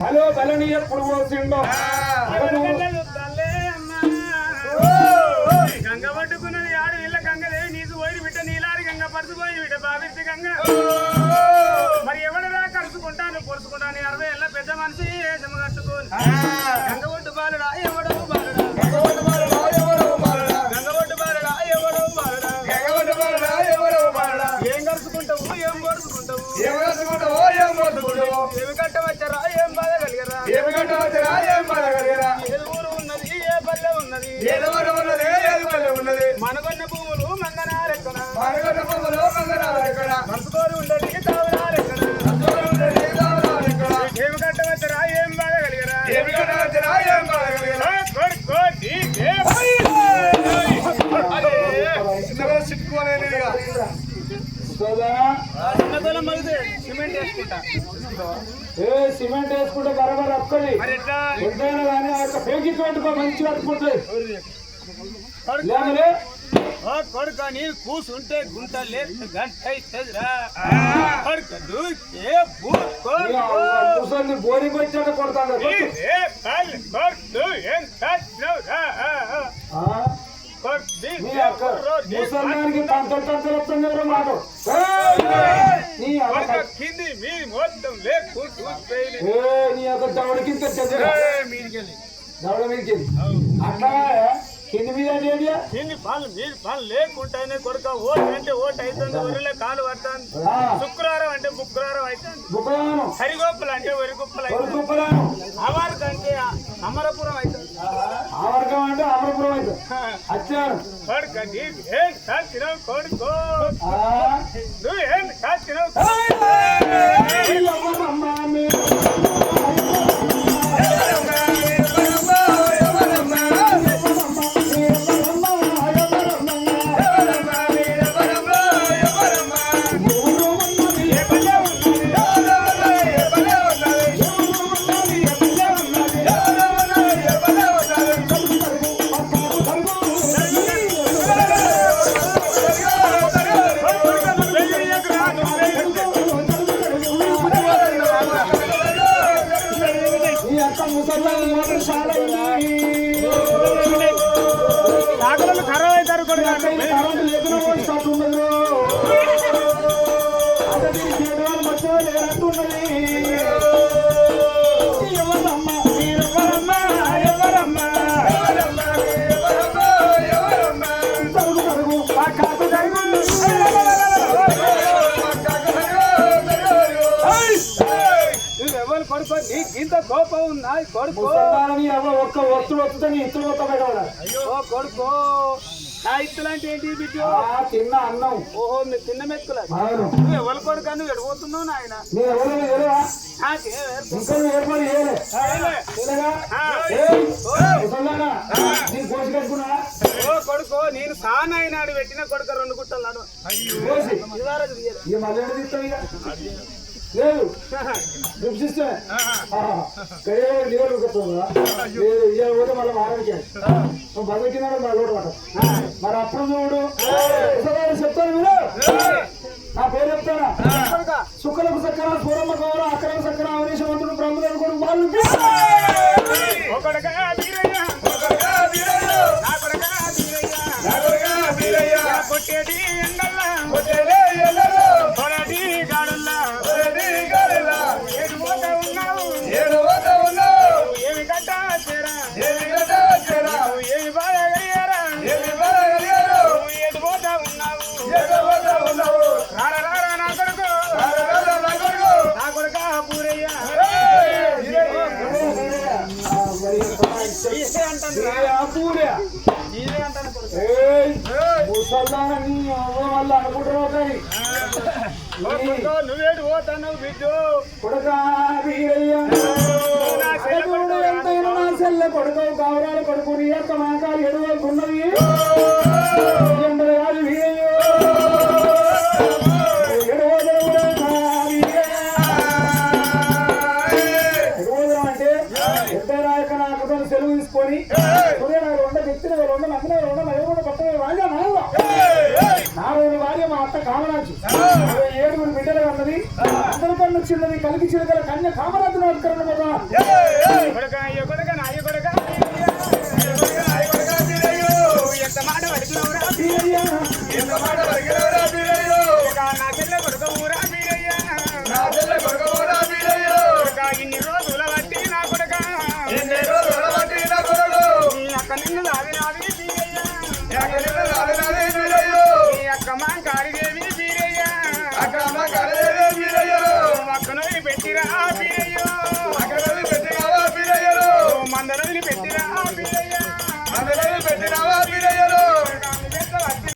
Hello బలని ఎప్పుడు పోసిండో గంగ పట్టుకున్నది ఆడు ఇళ్ళ గంగదేవి నీకు పోయి బిడ్డ నీలారి గంగ పడుతుపోయి బిడ్డ బావిర్తి గంగ. మరి ఎవడరా కలుసుకుంటాను పొడుచుకుంటాను అరవై ఏళ్ళ పెద్ద మనిషి ఏజమ కట్టుకోని. గంగ ఒడ్డు బాలుడా ఎవడో? పల్లె ఉన్నది మనకొన్న భూములు మంగనారెక్కన మనసుకోరు ఉండదు తావనారెక్కన ఏమి కట్టవచ్చరా ఏం బాధ కలిగరా సిమెంట్ వేసుకుంటా ఏ సిమెంట్ వేసుకుంటే. బరబర్ వస్తుంది ఎట్లా? ఎంతైనా కానీ ఆ యొక్క పేకి పెట్టుకో మంచిగా ఓ కొడుక? నీరు కూసుంటే గుంట లేదు గంట. కూర్చొని బోరింగ్ వచ్చాక కొడతాను నీరే కళ్ళు కొడుకు ఏం కట్టురా. కింది మీ మొత్తం పోయినాయి. ఏ నీ యొక్క చెందిన ఏ మీదికెళ్ళి. దవడ మీదకి అట్లా కింది మీద ఏంటి? కింది పనులు మీది పనులు లేకుండానే కొడుక ఓటు అంటే ఓటు అవుతుంది ఊరిలో కాలు పడుతుంది. శుక్రవారం అంటే బుక్రవారం అవుతుంది హరిగోప్పులు అంటే వరిగొప్పులు అవుతుంది అవార్డు అంటే అమరపురం అవుతుంది ఆవర్గం అంటే అమరపురం వచ్చాను కొడుక నీకు ఏం కాచినావు కొడుకో? నువ్వు ఏం కాచినావు মুসলমান মোটর সালাই నువ్వెవరు కొడుకో? నీకు ఇంత కోపం ఉందా? కొడుకో? ఒక్క వస్తువు వస్తుంటే నీ ఇతరు మొత్తం పెట్టవాలి ఓ కొడుకో. నా ఇత్తులంటే ఏంటి బిడ్డ? తిన్న అన్నం. ఓహో మీ చిన్న మెతుకుల? అవును. నువ్వు ఎవరు కొడుకు? నువ్వు ఎడిపోతున్నావు నాయన? ఎవరు ఎవరా నువ్వు కొడుకో నేను సాన అయినాడు పెట్టిన కొడుకు రెండు గుట్టలు నడు లేదు. చూపిస్తే కడియాలు లీవర్ కొడుతుందా లేదు ఇవాళ కూడా మళ్ళీ మారడికే బతికినాడు నా లోటు పట్ట మరి అప్పుడు చూడు. చెప్తాను మీరు నా పేరు చెప్తానా? కొడుకా, సుక్కలకు సక్కర సూరమ్మ కావాలా అక్కడ సక్కర అవనీశవంతుడు బ్రహ్మదేవుడు కొడుకు వాళ్ళు కొట్టేటి ఎండల్లా. కొరటి ముసల్దాన నీ అవ్వ వల్ల అనుకుంటున్నావు నువ్వేడు పోతావు బిడ్డు. కొడుకా వీరయ్య ఎంతైనా నా చెల్లె కొడుకు గౌరాలు కొడుకు నీ యొక్క మాకాలు ఎడువకున్నది ఎందరు కాదు వీరయ్య ఎడువదరువుడే నా కామరాజు ఇరవై ఏడుగురు బిడ్డలు అన్నది అందరికన్నా చిన్నది కలిగి చిలుకల కన్య కామరాజు నమస్కారం కదా ఎంత మాట